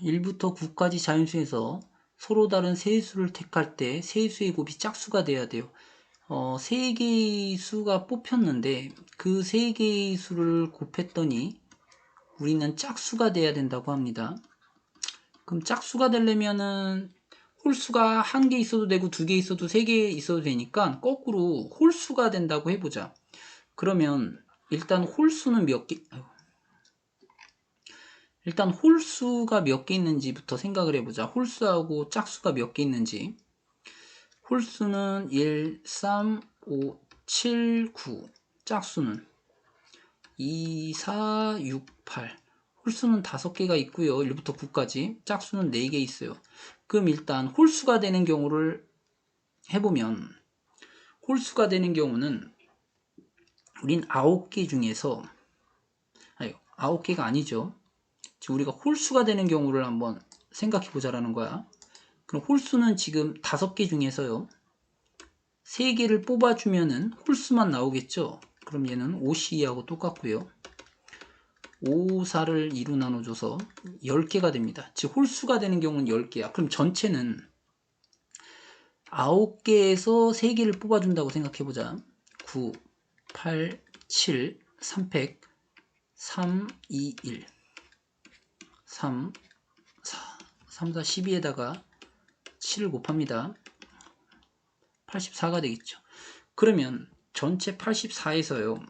1부터 9까지 자연수에서 서로 다른 세수를 택할 때 세수의 곱이 짝수가 돼야 돼요. 어, 세 개의 수가 뽑혔는데 그세 개의 수를 곱했더니 우리는 짝수가 돼야 된다고 합니다. 그럼 짝수가 되려면은 홀수가 한 개 있어도 되고 두 개 있어도 세 개 있어도 되니까 거꾸로 홀수가 된다고 해보자. 그러면 일단 홀수는 몇 개? 일단 홀수가 몇 개 있는지부터 생각을 해보자. 홀수하고 짝수가 몇 개 있는지. 홀수는 1, 3, 5, 7, 9. 짝수는 2, 4, 6, 8. 홀수는 5개가 있고요. 1부터 9까지. 짝수는 4개 있어요. 그럼 일단 홀수가 되는 경우를 해보면 홀수가 되는 경우는 우린 9개 중에서 아니 9개가 아니죠. 지금 우리가 홀수가 되는 경우를 한번 생각해 보자라는 거야. 그럼 홀수는 지금 5개 중에서요. 3개를 뽑아주면은 홀수만 나오겠죠. 그럼 얘는 5C하고 똑같고요. 5, 4를 2로 나눠줘서 10개가 됩니다. 즉 홀수가 되는 경우는 10개야. 그럼 전체는 9개에서 3개를 뽑아준다고 생각해보자. 9, 8, 7, 300, 3, 2, 1. 3, 4, 3, 4, 12에다가 7을 곱합니다. 84가 되겠죠. 그러면 전체 84에서요.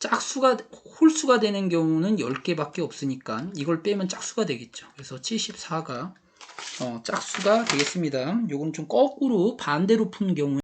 짝수가 홀수가 되는 경우는 10개밖에 없으니까 이걸 빼면 짝수가 되겠죠. 그래서 74가 어, 짝수가 되겠습니다. 요건 좀 거꾸로 반대로 푸는 경우에